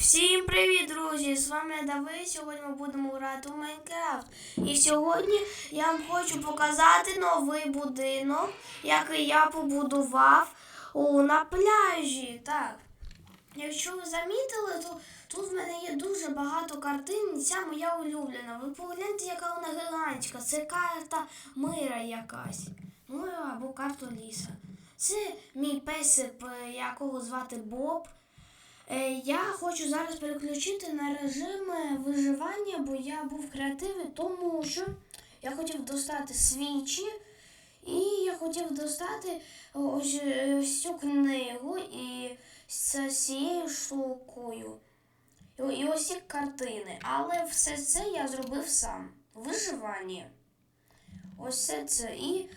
Всім привіт, друзі! З вами Давид. Сьогодні ми будемо грати у Майнкрафт. І сьогодні я вам хочу показати новий будинок, який я побудував у, на пляжі. Так. Якщо ви замітили, то тут в мене є дуже багато картин, ця моя улюблена. Ви погляньте, яка вона гігантська. Це карта мира якась. Ну або карта ліса. Це мій песик, якого звати Боб. Е, Я хочу зараз переключити на режим е, виживання, бо я був креативний, тому що я хотів достати свічі, і я хотів достати ось, е, цю книгу і з цією штукою. І, ось ці картини. Але все це я зробив сам. Виживання. Ось це це. І,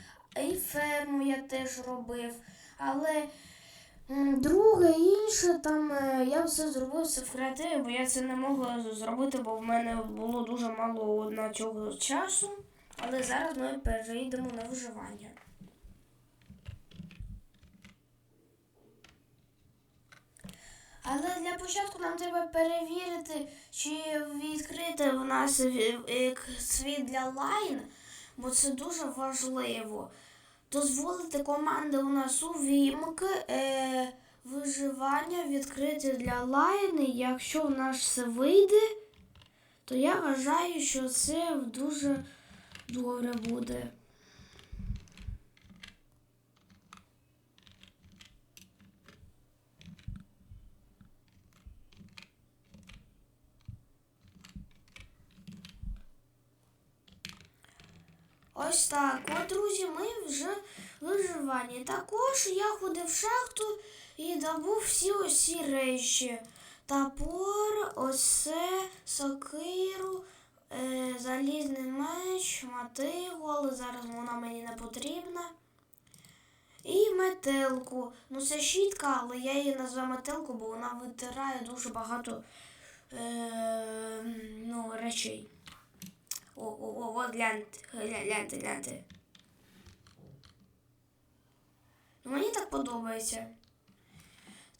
і ферму я теж робив. Але Друге, інше, там е, я все зробив все в креативі, бо я це не могла зробити, бо в мене було дуже мало на цього часу. Але зараз ми перейдемо на виживання. Але для початку нам треба перевірити, чи відкрите в нас е, е, світ для лайн, бо це дуже важливо. Дозволити команди у нас у вімк е, виживання відкрити для лайни. Якщо в нас все вийде, то я вважаю, що це дуже добре буде. Ось так. От, друзі, ми вже в виживанні. Також я ходив в шахту і добув всі ці речі. Топор, оце, сокиру, е, залізний меч, мотигу, але зараз вона мені не потрібна. І метелку. Ну це щітка, але я її назвав метелку, бо вона витирає дуже багато е, ну, речей. О, о, о, гляньте, гляньте, гляньте. Ну, мені так подобається.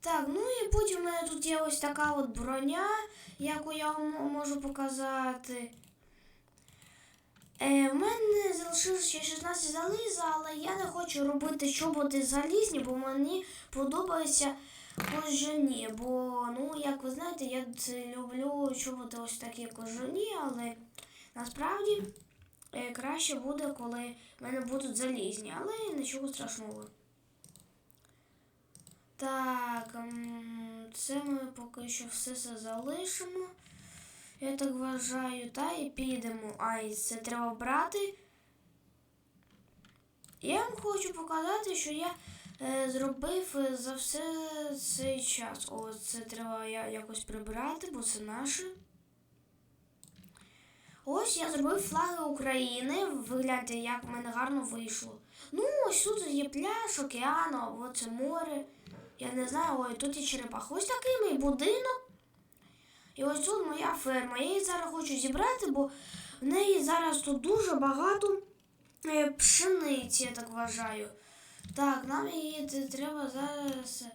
Так, ну і потім в мене тут є ось така от броня, яку я вам можу показати. Е, в мене залишилося ще 16 заліза, але я не хочу робити чоботи залізні, бо мені подобається кожані. Бо, ну, як ви знаєте, я люблю чоботи ось такі кожані, але насправді е, краще буде, коли в мене будуть залізні, але нічого страшного. Так, це ми поки що все це залишимо. Я так вважаю, та і підемо. Ай, це треба брати. Я вам хочу показати, що я е, зробив е, за все цей час. О, це треба якось прибрати, бо це наше. Ось я зробив флаги України. Ви як в мене гарно вийшло. Ну, ось тут є пляж, океан, ось це море. Я не знаю, ой, тут є черепаха. Ось такий мій будинок. І ось тут моя ферма. Я її зараз хочу зібрати, бо в неї зараз тут дуже багато е, пшениці, я так вважаю. Так, нам її треба зараз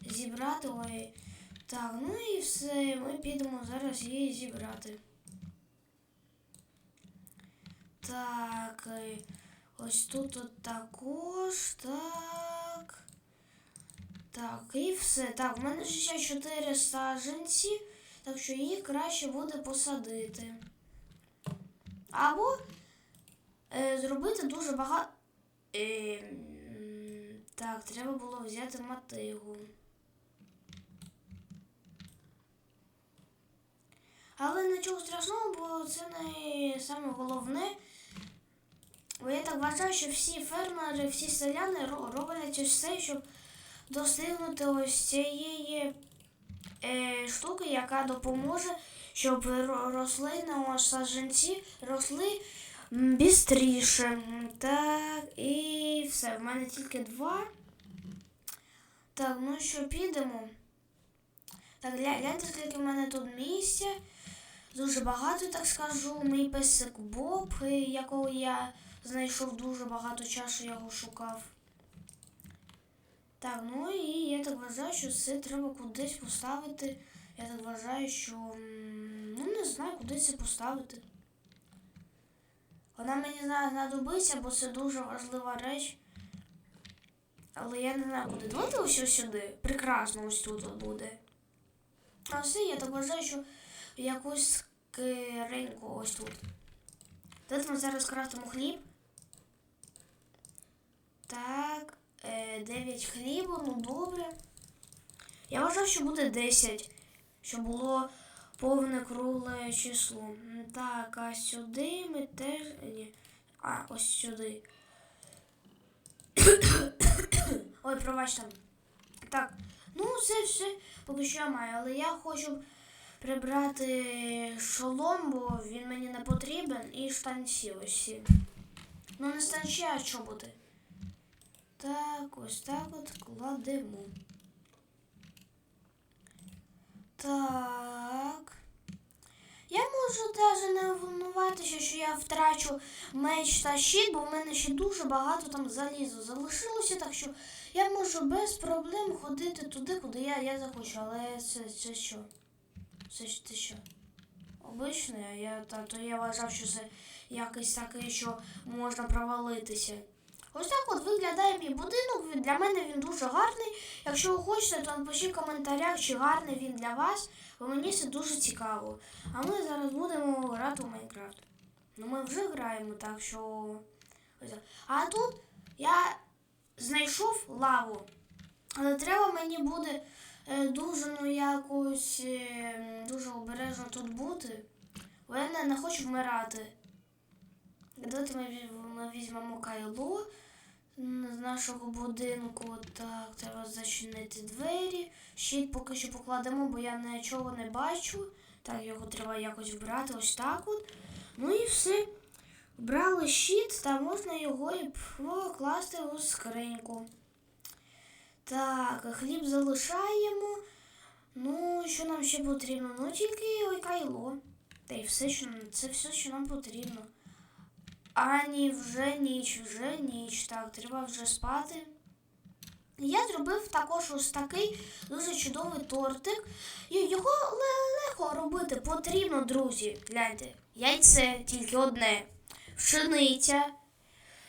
зібрати. Ой. Так, ну і все. Ми підемо зараз її зібрати. Так, ось тут от також. Так. Так, і все. Так, в мене 64 саджанці, так що їх краще буде посадити. Або е, зробити дуже багато. Е, так, треба було взяти мотигу. Але нічого страшного, бо це не саме головне. Бо я так вважаю, що всі фермери, всі селяни роблять все, щоб достигнути ось цієї е, штуки, яка допоможе, щоб ро- рослини, саджанці росли бістріше. Так, і все. В мене тільки два. Так, ну що, підемо. Так, гля- гляньте, скільки в мене тут місця. Дуже багато, так скажу. Мій песик Боб, якого я знайшов дуже багато часу, я його шукав. Так, ну і я так вважаю, що це треба кудись поставити Я так вважаю, що ну не знаю, куди це поставити. Вона мені зна- знадобиться, бо це дуже важлива реч. Але я не знаю куди. Давайте ось сюди. Прекрасно ось тут буде. А все, я так вважаю, що якусь скриньку ось тут. Давайте ми зараз крафтимо хліб. Так, е, 9 хлібу, ну добре. Я вважав, що буде 10, щоб було повне кругле число. Так, а сюди ми теж. Ні. А, ось сюди. Ой, пробачте. Так, ну це все поки що я маю, але я хочу прибрати шолом, бо він мені не потрібен, і штанці ось. Ну не станчі, а чоботи. Так, ось так от кладемо. Так. Я можу навіть не волнуватися, що я втрачу меч та щит, бо в мене ще дуже багато там залізу залишилося, так що я можу без проблем ходити туди, куди я, я захочу. Але це, це що? Це, це що? Обичне, я, та, то я вважав, що це якийсь такий, що можна провалитися. Ось так от виглядає мій будинок. Для мене він дуже гарний. Якщо ви хочете, то напишіть в коментарях, чи гарний він для вас, бо мені це дуже цікаво. А ми зараз будемо грати у Майнкрафт. Ну ми вже граємо, так що. А тут я знайшов лаву. Але треба мені буде е, дуже ну якось е, дуже обережно тут бути. Бо я не, хочу вмирати. Давайте ми, візьмемо кайло з нашого будинку. Так, треба зачинити двері. Щит поки що покладемо, бо я нічого не бачу. Так, його треба якось вбрати ось так от. Ну і все. Вбрали щит, та можна його і покласти у скриньку. Так, хліб залишаємо. Ну, що нам ще потрібно? Ну, тільки ой, кайло. Та й все, що це все, що нам потрібно. А ні, вже ніч, вже ніч. Так, треба вже спати. Я зробив також ось такий дуже чудовий тортик. Його легко робити потрібно, друзі. Гляньте, яйце тільки одне. Пшениця,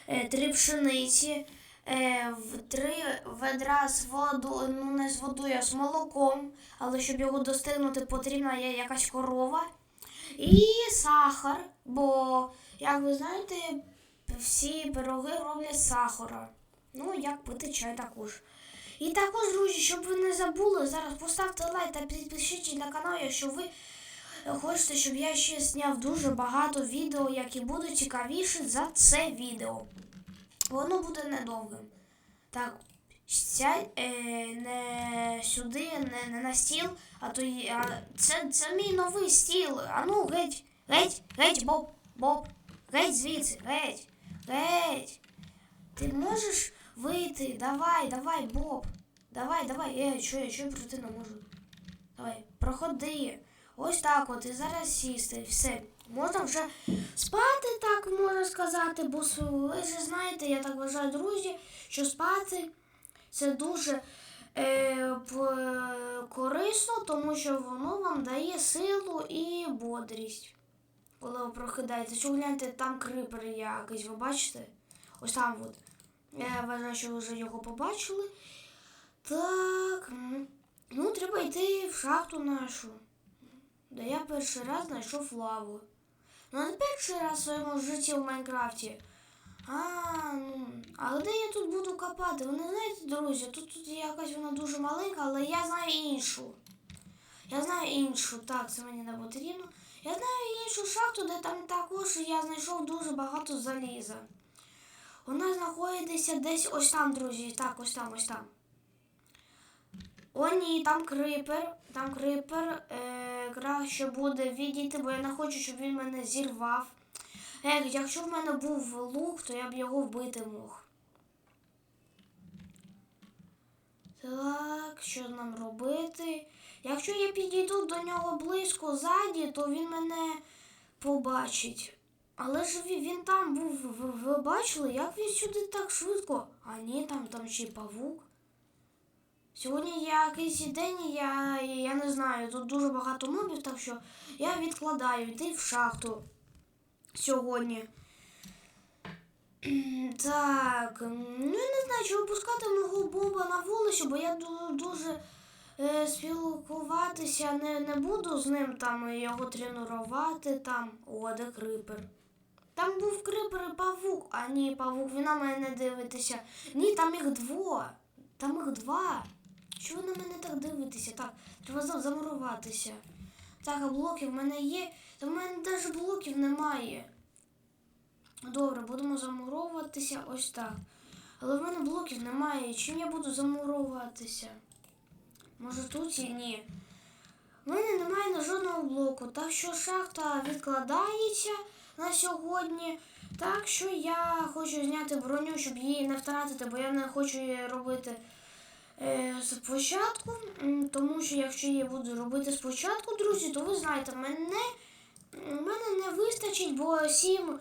е, три пшениці, е, три ведра з водою, ну не з водою, а з молоком. Але щоб його достигнути, потрібна якась корова. І сахар, бо, як ви знаєте, всі пироги роблять з сахара. Ну, як пити чай також. І також, друзі, щоб ви не забули, зараз поставте лайк та підпишіться на канал, якщо ви хочете, щоб я ще зняв дуже багато відео, які будуть цікавіші за це відео. Воно буде недовгим. Так, сядь е, не сюди, не, не на стіл, а то а, це, це мій новий стіл. А ну, геть, геть, геть, Боб, Боб, геть звідси, геть, геть. Ти можеш вийти? Давай, давай, Боб. Давай, давай. Е, що я, що я пройти не можу? Давай, проходи. Ось так от, і зараз сісти, все. Можна вже спати, так можна сказати, бо ви ж знаєте, я так вважаю, друзі, що спати це дуже е, корисно, тому що воно вам дає силу і бодрість. Коли ви прокидаєтесь, О, гляньте, там крипер якийсь, ви бачите? Ось там от. Я вважаю, що ви вже його побачили. Так. Ну, треба йти в шахту нашу. Де я перший раз знайшов лаву. Ну, не перший раз в своєму житті в Майнкрафті. А, ну, але де я тут буду копати? Ви не знаєте, друзі, тут, тут якась вона дуже маленька, але я знаю іншу. Я знаю іншу, так, це мені не потрібно. Я знаю іншу шахту, де там також я знайшов дуже багато заліза. Вона знаходиться десь ось там, друзі. Так, ось там, ось там. О, ні, там крипер. Там крипер. Е, краще буде відійти, бо я не хочу, щоб він мене зірвав. Ех, якщо в мене був лук, то я б його вбити мог. Так, що нам робити? Якщо я підійду до нього близько ззаді, то він мене побачить. Але ж він, там був, ви, ви бачили, як він сюди так швидко? А ні, там, там ще й павук. Сьогодні якийсь день, я, я не знаю, тут дуже багато мобів, так що я відкладаю йти в шахту сьогодні. Так, ну я не знаю, чи випускати мого Боба на вулицю, бо я дуже е, спілкуватися не, не буду з ним там його тренувати там. О, де крипер. Там був крипер і павук, а ні, павук, він на мене не дивитися. Ні, там їх двоє. Там їх два. Чого на мене так дивитеся? Так, треба замуруватися. Так, а блоків в мене є. Та в мене навіть блоків немає. Добре, будемо замуровуватися ось так. Але в мене блоків немає. Чим я буду замуровуватися? Може тут і ні. У мене немає на жодного блоку, так що шахта відкладається на сьогодні. Так що я хочу зняти броню, щоб її не втратити, бо я не хочу її робити е, спочатку. Тому що якщо я буду робити спочатку, друзі, то ви знаєте, мене, мене не вистачить, бо 7 е,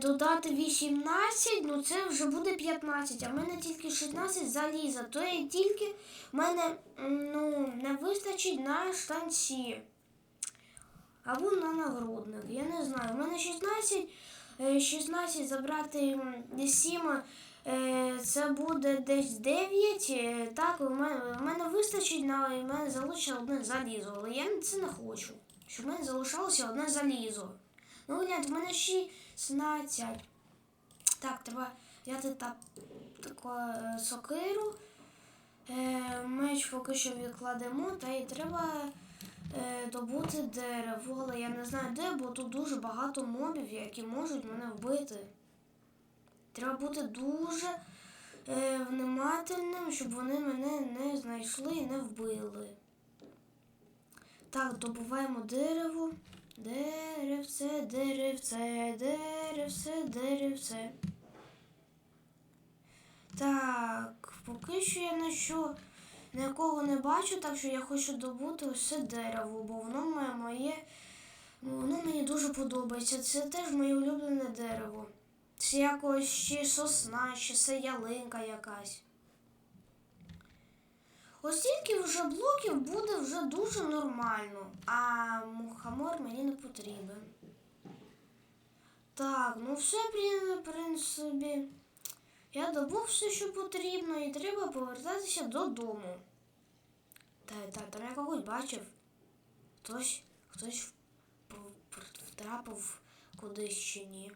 додати 18, ну це вже буде 15, а в мене тільки 16 заліза. То є тільки в мене ну, не вистачить на штанці. Або на нагрудник. Я не знаю. У мене 16, е, 16 забрати 7, е, це буде десь 9. е, Так, у мене, вистачить на в мене залишиться одне залізо. Але я це не хочу. Щоб в мене залишалося одне залізо. Ну, гляньте, в мене 16. Так, треба взяти так, таку е, сокиру. Е, меч поки що відкладемо, та й треба е, добути дерево, але я не знаю де, бо тут дуже багато мобів, які можуть мене вбити. Треба бути дуже е, внимательним, щоб вони мене не знайшли і не вбили. Так, добуваємо дерево. Деревце, деревце, деревце, деревце. Так, поки що я що нікого не бачу, так що я хочу добути це дерево, бо воно моє, моє ну, воно мені дуже подобається. Це теж моє улюблене дерево. Це якось чи сосна, чи це ялинка якась. Ось вже блоків буде вже дуже нормально, а мухомор мені не потрібен. Так, ну все, в принципі. Я добув все, що потрібно, і треба повертатися додому. Та, та, там я когось бачив. Хтось, хтось втрапив кудись чи ні.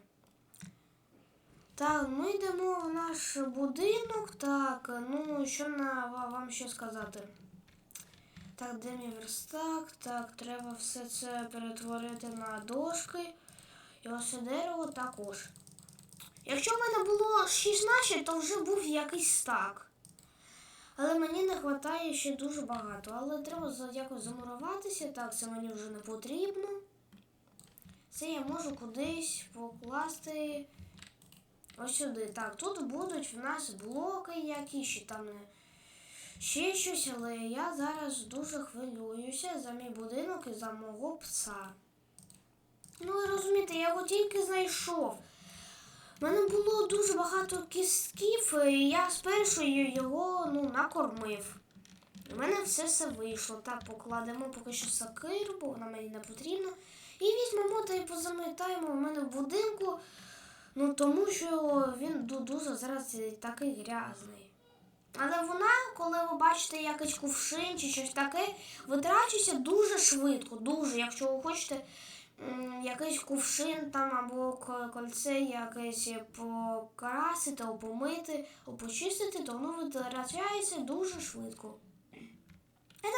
Так, ми йдемо в наш будинок. Так, ну що на вам ще сказати? Так, де мій верстак? Так, треба все це перетворити на дошки. І ось дерево також. Якщо в мене було 16, то вже був якийсь стак. Але мені не вистачає ще дуже багато. Але треба якось замуруватися. Так, це мені вже не потрібно. Це я можу кудись покласти ось сюди. Так, тут будуть в нас блоки якісь, там ще щось, але я зараз дуже хвилююся за мій будинок і за мого пса. Ну, ви розумієте, я його тільки знайшов. У мене було дуже багато кістків, і я спершу його ну, накормив. У мене все все вийшло. Так, покладемо поки що сакиру, бо вона мені не потрібна. І візьмемо та й позамітаємо в мене в будинку, ну тому що він дуже зараз такий грязний. Але вона, коли ви бачите якийсь кувшин чи щось таке, витрачується дуже швидко, дуже. Якщо ви хочете якийсь кувшин там або кольце якесь покрасити, або помити, почистити, то воно витрачається дуже швидко. Там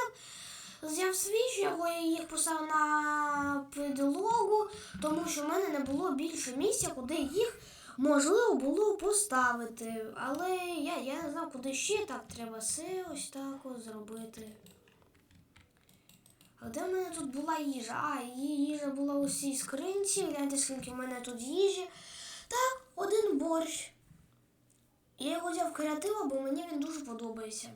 взяв свіч, його я їх поставив на підлогу, тому що в мене не було більше місця, куди їх можливо було поставити. Але я, я не знав, куди ще так треба все ось так ось зробити. А де в мене тут була їжа? А, її їжа була у цій скринці. Гляньте, скільки в мене тут їжі. Так, один борщ. Я його взяв креатива, бо мені він дуже подобається.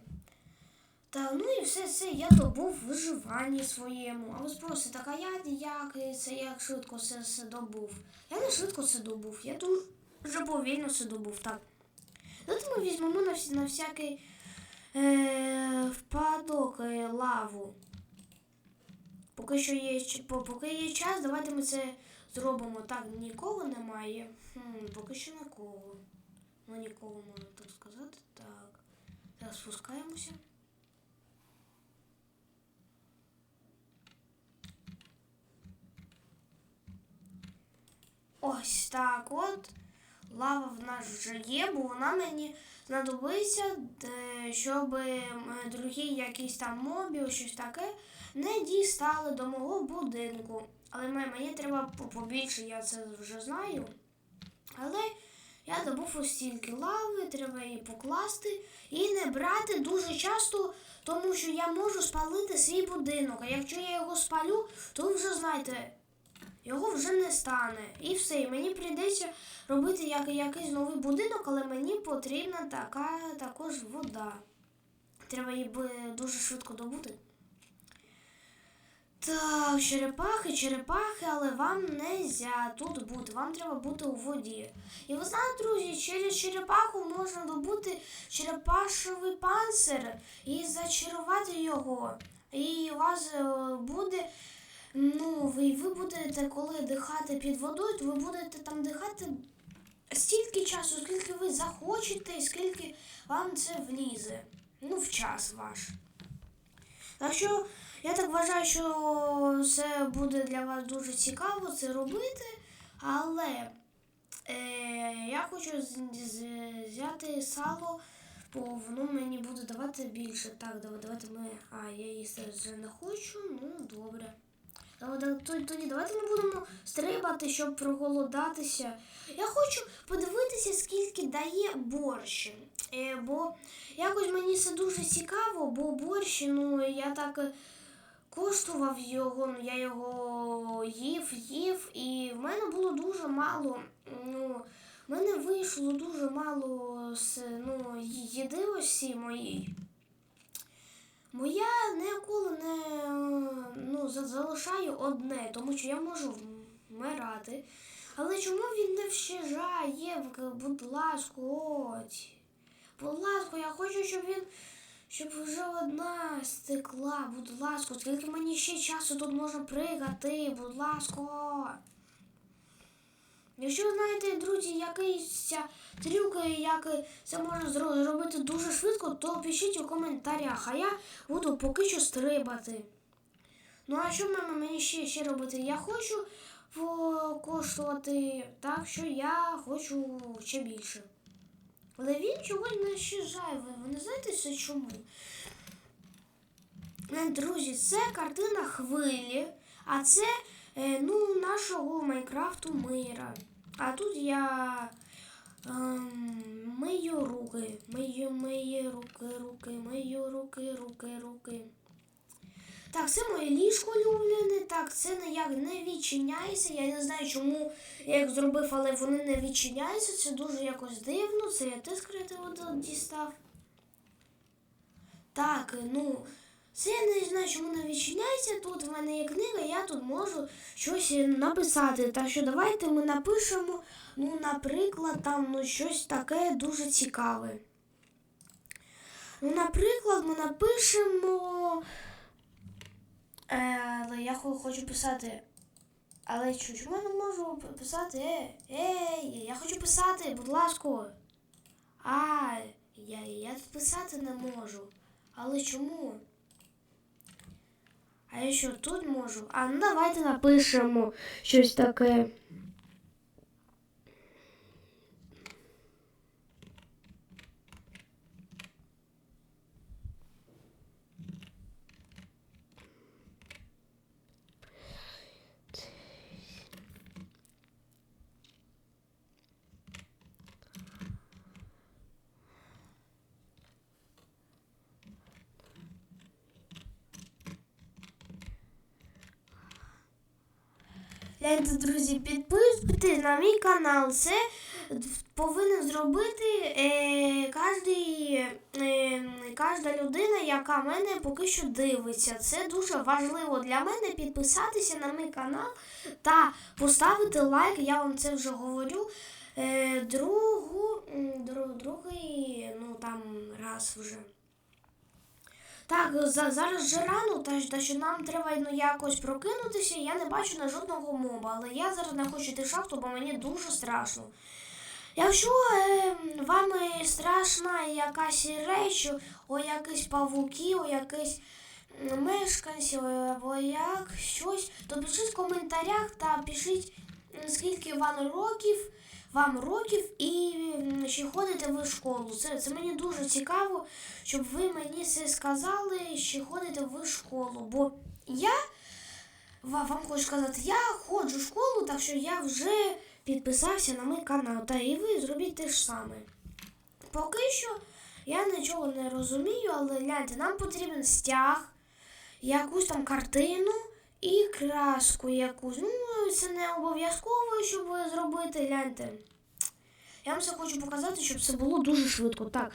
Та ну і все це я добув в виживанні своєму. А ви спросите, так а я як це як швидко це все добув? Я не швидко це добув, я дуже повільно це добув. Так. Давайте ми візьмемо на, на всякий е, впадок е, лаву. Поки що є, поки є час, давайте ми це зробимо. Так, нікого немає. Хм, поки що нікого. Ну, нікого можна так сказати. Так. Зараз спускаємося. Ось так от. Лава в нас вже є, бо вона мені знадобиться, щоб е, другі якісь там мобі, щось таке, не дістали до мого будинку. Але мені треба побільше, я це вже знаю. Але я добув ось стільки лави, треба її покласти і не брати дуже часто, тому що я можу спалити свій будинок. А якщо я його спалю, то вже знаєте, його вже не стане. І все, і мені прийдеться робити як, якийсь новий будинок, але мені потрібна така також вода. Треба її дуже швидко добути. Так, черепахи, черепахи, але вам не можна тут бути. Вам треба бути у воді. І ви знаєте, друзі, через черепаху можна добути черепашовий панцир і зачарувати його. І у вас е, буде. Ну, ви, будете, коли дихати під водою, то ви будете там дихати стільки часу, скільки ви захочете, і скільки вам це влізе. Ну, в час ваш. Так що я так вважаю, що це буде для вас дуже цікаво це робити, але е, я хочу взяти сало, бо воно мені буде давати більше. Так, давайте ми. А, я їсти вже не хочу, ну добре. Тоді давайте ми будемо стрибати, щоб проголодатися. Я хочу подивитися, скільки дає борщ. Е, бо якось мені це дуже цікаво, бо борщ, ну я так коштував його, ну я його їв, їв, і в мене було дуже мало. Ну, в мене вийшло дуже мало ну, їди осі моїй. Моя ніколи не ну, залишаю одне, тому що я можу вмирати. Але чому він не вщижає? Будь ласка, от. Будь ласка, я хочу, щоб він. Щоб вже одна стекла, будь ласка, скільки мені ще часу тут можна пригати, будь ласка. Якщо знаєте, друзі, якийсь трюк, як це можна зробити дуже швидко, то пишіть у коментарях, а я буду поки що стрибати. Ну а що мені ще, ще робити? Я хочу покоштувати, так що я хочу ще більше. Але він чогось не щезає. Ви, ви не знаєте це чому? Е, Друзі, це картина хвилі, а це е, ну, нашого Майнкрафту мира. А тут я ем, мию руки, мию, мию руки, руки, мию руки, руки, руки. Так, це моє ліжко улюблене, так, це ніяк не відчиняється. Я не знаю, чому я їх зробив, але вони не відчиняються. Це дуже якось дивно. Це я теж креативо дістав. Так, ну, це я не знаю, чому не відчиняється. Тут в мене є книга, я тут можу щось написати. Так що давайте ми напишемо, ну, наприклад, там ну, щось таке дуже цікаве. Ну, наприклад, ми напишемо. Е, але я хочу писати. Але чому я не можу писати? Е, ей, я хочу писати, будь ласка. А, я, я тут писати не можу. Але чому? А я що тут можу? А ну давайте напишемо щось таке. Гляньте, друзі, підписуйтесь на мій канал. Це повинен зробити е, кожний, е, кожна людина, яка мене поки що дивиться. Це дуже важливо для мене підписатися на мій канал та поставити лайк. Я вам це вже говорю. Е, другу, м, дру, другий, ну там раз вже. Так, за, зараз же рано, та, та що нам треба ну, якось прокинутися. Я не бачу на жодного моба, але я зараз не хочу йти в шахту, бо мені дуже страшно. Якщо е, вам страшна якась реч, о якісь павуки, о якісь мешканці, або як щось, то пишіть в коментарях та пишіть, скільки вам років, вам років і чи ходите ви в школу. Це, це мені дуже цікаво, щоб ви мені це сказали, чи ходите ви в школу. Бо я ва- вам хочу сказати, я ходжу в школу, так що я вже підписався на мій канал. Та і ви зробіть те ж саме. Поки що я нічого не розумію, але гляньте, нам потрібен стяг, якусь там картину і краску якусь. Ну, це не обов'язково, щоб зробити, гляньте. Я вам це хочу показати, щоб це було дуже швидко. Так,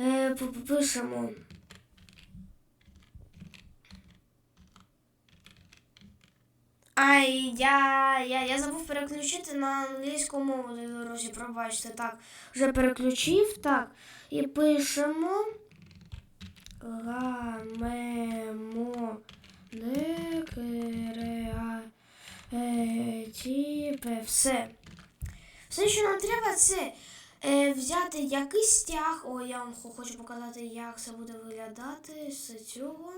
е, пишемо. Ай, я, я, я забув переключити на англійську мову, друзі, пробачте. Так, вже переключив, так. І пишемо. Ламемо не креативе. Все. Все, що нам треба, це е, взяти якийсь стяг. О, я вам хочу показати, як це буде виглядати з цього.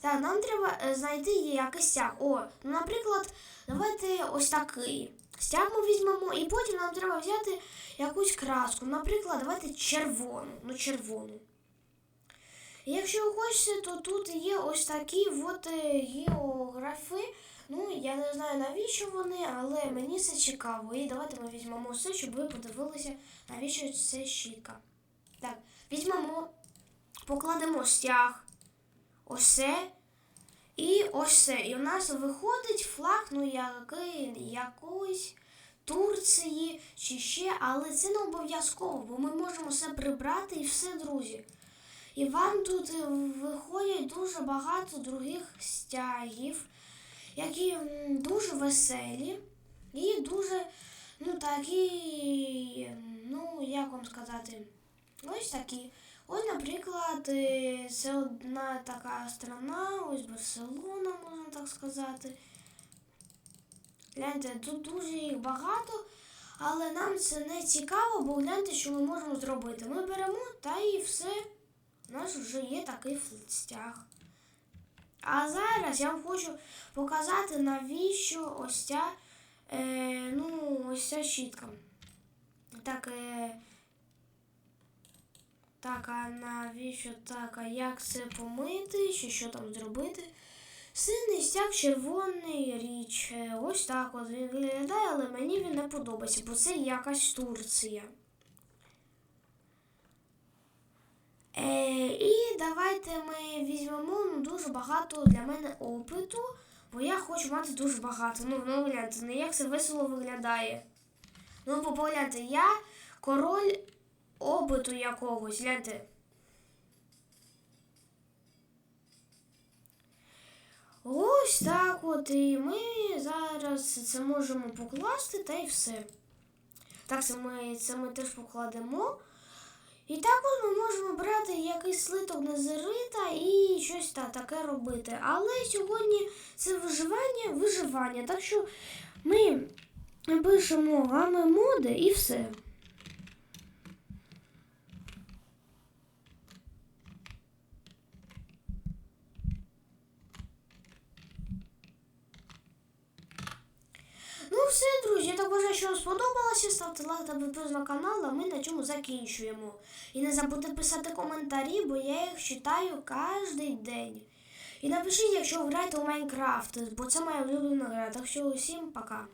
Так, нам треба е, знайти якийсь стяг. О, ну, наприклад, давайте ось такий. Стяг ми візьмемо, і потім нам треба взяти якусь краску. Наприклад, давайте червону. Ну, червону. Якщо хочете, то тут є ось такі от е, географи. Ну, я не знаю навіщо вони, але мені це цікаво. І давайте ми візьмемо все, щоб ви подивилися, навіщо це щітка. Так, візьмемо, покладемо стяг. Ось це. І ось це. І у нас виходить флаг, ну який, якоїсь Турції чи ще, але це не обов'язково, бо ми можемо все прибрати і все, друзі. І вам тут виходять дуже багато других стягів, які дуже веселі і дуже, ну такі, ну як вам сказати, ось такі. Ось, наприклад, е, це одна така страна, ось Барселона, можна так сказати. Гляньте, тут дуже їх багато, але нам це не цікаво, бо гляньте, що ми можемо зробити. Ми беремо та і все. У нас вже є такий стяг. А зараз я вам хочу показати, навіщо ось ця, е, ну, ось ця щітка. Так, е, так, а навіщо так, а як це помити, чи що там зробити? Синій стяг, червоний річ. Е, Ось так от він виглядає, але мені він не подобається, бо це якась Турція. Е, і давайте ми візьмемо ну, дуже багато для мене опиту, бо я хочу мати дуже багато. Ну, ну гляньте, ну як це весело виглядає. Ну, бо погляньте, я король опиту якогось, гляньте. Ось так от, і ми зараз це можемо покласти та й все. Так, це ми, це ми теж покладемо. І також ми можемо брати якийсь слиток незерита і щось та, таке робити. Але сьогодні це виживання, виживання. Так що ми пишемо гами моди і все. Все, друзі, я так бажаю, що вам сподобалося. Ставте лайк та підписку на канал, а ми на цьому закінчуємо. І не забудьте писати коментарі, бо я їх читаю кожен день. І напишіть, якщо ви граєте у Майнкрафт, бо це моя улюблена гра. Так що усім пока.